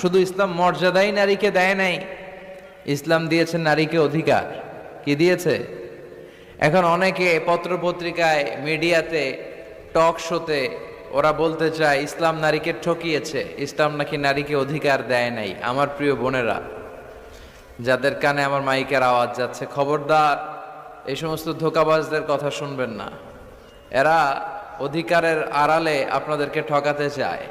শুধু ইসলাম মর্যাদাই নারীকে দেয় নাই, ইসলাম দিয়েছে নারীকে অধিকার। কি দিয়েছে? এখন অনেকে পত্রপত্রিকায়, মিডিয়াতে, টক শোতে ওরা বলতে চায়, ইসলাম নারীকে ঠকিয়েছে, ইসলাম নাকি নারীকে অধিকার দেয় নাই। আমার প্রিয় বোনেরা, যাদের কানে আমার মাইকের আওয়াজ যাচ্ছে, খবরদার, এই সমস্ত ধোকাবাজদের কথা শুনবেন না। এরা অধিকারের আড়ালে আপনাদেরকে ঠকাতে চায়।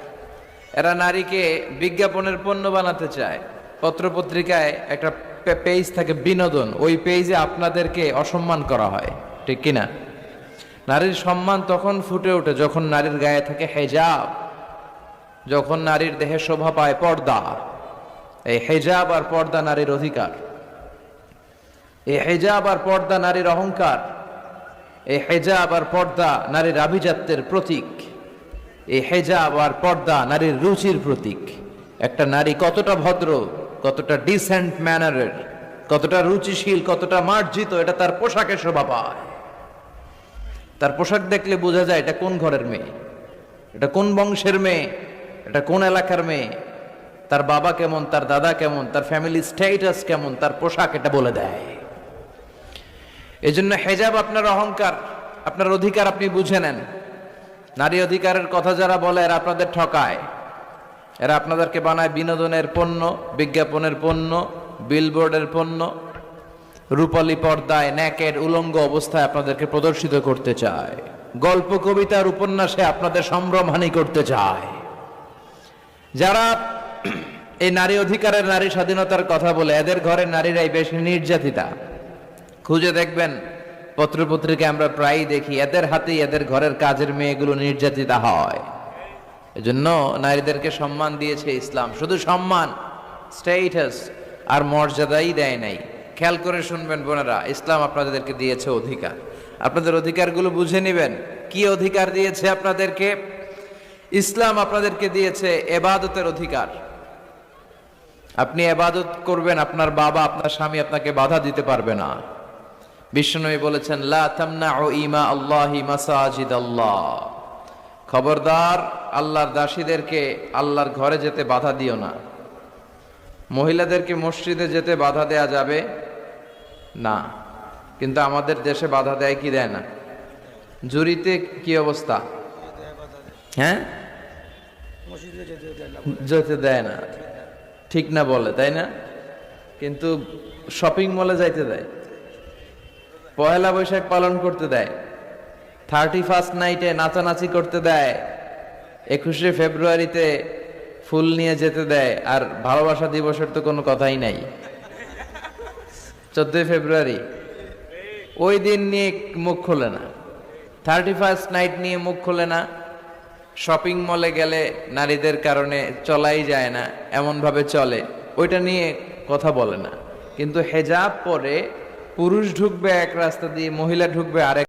এরা নারীকে বিজ্ঞাপনের পণ্য বানাতে চায়। পত্রপত্রিকায় একটা পেজ থাকে বিনোদন। ওই পেজে আপনাদেরকে অসম্মান করা হয়। ঠিক কিনা? নারীর সম্মান তখন ফুটে ওঠে যখন নারীর গায়ে থাকে হেজাব। যখন নারীর দেহে শোভা পায় পর্দা। এই হেজাব আর পর্দা নারীর অধিকার। এই হেজাব আর পর্দা নারীর অহংকার। এই হেজাব আর পর্দা নারীর আভিজাত্যের প্রতীক। এই হেজাব আর পর্দা নারীর রুচির প্রতীক। একটা নারী কতটা ভদ্র, কতটা ডিসেন্ট ম্যানারের কতটা রুচিশীল, কতটা মার্জিত, এটা তার পোশাকে শোভা পায়। তার পোশাক দেখলে বোঝা যায় এটা কোন ঘরের মেয়ে, এটা কোন বংশের মেয়ে, এটা কোন এলাকার মেয়ে, তার বাবা কেমন, তার দাদা কেমন, তার ফ্যামিলি স্ট্যাটাস কেমন, তার পোশাক এটা বলে দেয়। এজন্য হেজাব আপনার অহংকার, আপনার অধিকার আপনি বুঝে নেন। নারী অধিকারের কথা যারা বলে, এরা আপনাদের ঠকায়। এরা আপনাদেরকে বানায় বিনোদনের পণ্য, বিজ্ঞাপনের পণ্য বিলবোর্ডের পণ্য। রূপালী পর্দায় ন্যাকের উলঙ্গ অবস্থায় আপনাদেরকে প্রদর্শিত করতে চায়। গল্প কবিতার উপন্যাসে আপনাদের সম্ভ্রমহানি করতে চায়। যারা এই নারী অধিকারের নারী স্বাধীনতার কথা বলে, এদের ঘরের নারীরাই বেশি নির্যাতিতা। খুঁজে দেখবেন পত্রপত্রিকায় আমরা প্রায়ই দেখি, এদের হাতেই এদের ঘরের কাজের মেয়েগুলো নির্যাতিতা হয়। এজন্য নারীদেরকে সম্মান দিয়েছে ইসলাম। শুধু সম্মান স্টেটাস আর মর্যাদাই দেয় নাই। খেয়াল করে শুনবেন বোনেরা, ইসলাম আপনাদেরকে দিয়েছে অধিকার। আপনাদের অধিকারগুলো বুঝে নেবেন। কি অধিকার দিয়েছে আপনাদেরকে? ইসলাম আপনাদেরকে দিয়েছে এবাদতের অধিকার। আপনি এবাদত করবেন, আপনার বাবা, আপনার স্বামী আপনাকে বাধা দিতে পারবে না। বিষ্ণুনবী বলেছেন, লা তামনাউ ইমা খবরদার আল্লাহর দাসীদেরকে আল্লাহর ঘরে যেতে বাধা দিও না। মহিলাদেরকে মসজিদে যেতে বাধা দেয়া যাবে না। কিন্তু আমাদের দেশে বাধা দেয় কি দেয় না? জুরিতে কি অবস্থা? হ্যাঁ? যেতে দেয় না। ঠিক না বলে, তাই না? কিন্তু শপিং মলে যাইতে দেয়। পয়লা বৈশাখ পালন করতে দেয়। থার্টি ফার্স্ট নাইটে নাচানাচি করতে দেয়। একুশে ফেব্রুয়ারিতে ফুল নিয়ে যেতে দেয়। আর ভালোবাসা দিবসের তো কোনো কথাই নাই। চোদ্দই ফেব্রুয়ারি। ওই দিন নিয়ে মুখ খোলে না। থার্টি ফার্স্ট নাইট নিয়ে মুখ খোলে না। শপিং মলে গেলে নারীদের কারণে চলাই যায় না, এমনভাবে চলে। ওইটা নিয়ে কথা বলে না। কিন্তু হেজাব পরে পুরুষ ঢুকবে এক রাস্তা দিয়ে মহিলা ঢুকবে আরেক